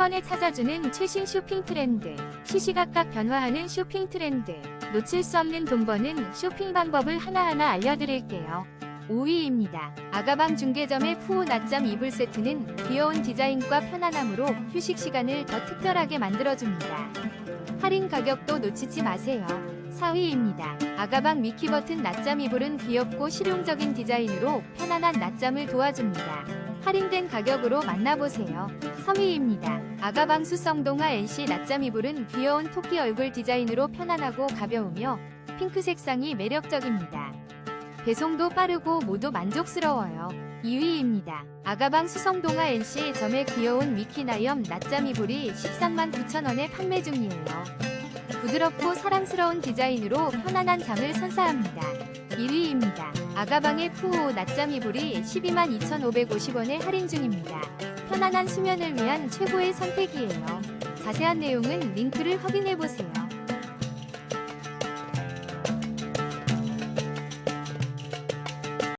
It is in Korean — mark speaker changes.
Speaker 1: 번에 찾아주는 최신 쇼핑 트렌드. 시시각각 변화하는 쇼핑 트렌드. 놓칠 수 없는 돈 버는 쇼핑 방법을 하나하나 알려드릴게요. 5위입니다. 아가방 중개점의 푸우 낮잠 이불 세트는 귀여운 디자인과 편안함으로 휴식 시간을 더 특별하게 만들어줍니다. 할인 가격도 놓치지 마세요. 4위입니다. 아가방 미키 버튼 낮잠 이불은 귀엽고 실용적인 디자인으로 편안한 낮잠을 도와줍니다. 할인된 가격으로 만나보세요. 3위입니다. 아가방 수성동화 NC 낮잠 이불은 귀여운 토끼 얼굴 디자인으로 편안하고 가벼우며 핑크 색상이 매력적입니다. 배송도 빠르고 모두 만족스러워요. 2위입니다. 아가방 수성동화 NC 점의 귀여운 미키나염 낮잠 이불이 13만 9천원에 판매 중이에요. 부드럽고 사랑스러운 디자인으로 편안한 잠을 선사합니다. 1위입니다. 아가방의 푸우 낮잠 이불이 12만 2,550원에 할인 중입니다. 편안한 수면을 위한 최고의 선택이에요. 자세한 내용은 링크를 확인해보세요.